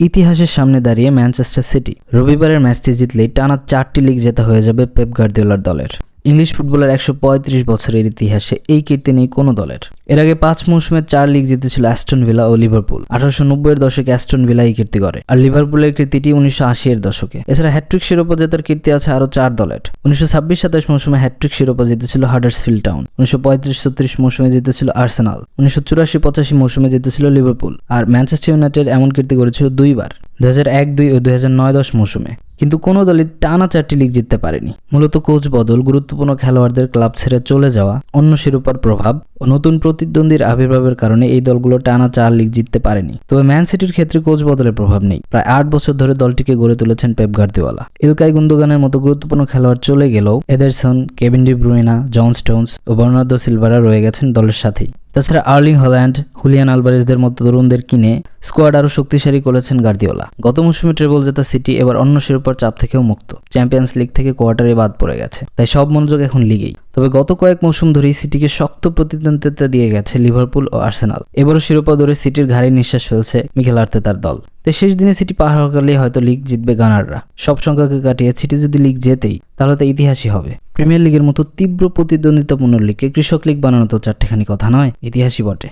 ইতিহাসের সামনে দাঁড়িয়ে ম্যানচেস্টার সিটি রবিবারের ম্যাচটি জিতলেই টানা চারটি লিগ জেতা হয়ে যাবে পেপ গার্দিওলার দলের। ইংলিশ ফুটবলের একশো পঁয়ত্রিশ বছরের ইতিহাসে এই কীর্তি নেই কোনো দলের। এর আগে পাঁচ মৌসুমে চার লিগ জিতেছিল অ্যাস্টন ভিলা ও লিভারপুল। আঠারোশো নব্বইয়ের দশকে অ্যাস্টন ভিলা এই কীর্তি করে আর লিভারপুলের কীর্তিটি উনিশশো আশি এর দশকে। এছাড়া হ্যাট্রিক শিরোপা জেতার কীর্তি আছে আরও চার দলের। উনিশশো ছাব্বিশ সাতাশ মৌসুমে হ্যাট্রিক শিরোপা জিতেছিল হাডার্সফিল্ড টাউন উনিশশো পঁয়ত্রিশ ছত্রিশ মৌসুমে জিতেছিল আর্সেনাল উনিশশো চুরাশি পঁচাশি মৌসুমে জিতেছিল লিভারপুল। আর ম্যানচেস্টার ইউনাইটেড এমন কীর্তি করেছিল দুইবার। দু হাজার এক দুই ও দুই হাজার নয় দশ মৌসুমে। কিন্তু কোনো দলই টানা চারটি লিগ জিততে পারেনি। মূলত কোচ বদল, গুরুত্বপূর্ণ খেলোয়াড়দের ক্লাব ছেড়ে চলে যাওয়া, অন্য শিরোপার প্রভাব ও নতুন প্রতিদ্বন্দ্বীর আবির্ভাবের কারণে এই দলগুলো টানা চার লিগ জিততে পারেনি। তবে ম্যান সিটির ক্ষেত্রে কোচ বদলের প্রভাব নেই। প্রায় আট বছর ধরে দলটিকে গড়ে তুলেছেন পেপ গার্দিওয়ালা ইলকাই গুন্দোগানের মতো গুরুত্বপূর্ণ খেলোয়াড় চলে গেলেও Ederson Kevin De Bruyne John Stones ও বর্নার্দো সিলভারা রয়ে গেছেন দলের সাথেই। তাছাড়া আর্লিং হল্যান্ড হুলিয়ান আলবারেজদের মতো তরুণদের কিনে স্কোয়াড আরও শক্তিশালী করেছেন গার্দিওলা। গত মৌসুমে ট্রেবল জেতা সিটি এবার অন্য শিরোপার চাপ থেকেও মুক্ত। চ্যাম্পিয়ন্স লিগ থেকে কোয়ার্টারে বাদ পড়ে গেছে। তাই সব মনোযোগ এখন লিগেই। তবে গত কয়েক মৌসুম ধরেই সিটিকে শক্ত প্রতিদ্বন্দ্বিতা দিয়ে গেছে লিভারপুল ও আর্সেনাল। এবারও শিরোপা ধরে সিটির ঘাড়ে নিঃশ্বাস ফেলছে মিখেল তার দল। তাই শেষ দিনে সিটি পাহাড় করলেই হয়তো লিগ জিতবে গানাররা। সব সংখ্যাকে কাটিয়ে সিটি যদি লিগ জেতেই, তাহলে তো ইতিহাসই হবে। প্রিমিয়ার লিগের মতো তীব্র প্রতিদ্বন্দ্বিতাপূর্ণ লিগকে কৃষক লিগ বানানো তো চারটেখানি কথা নয়, ইতিহাসই বটে।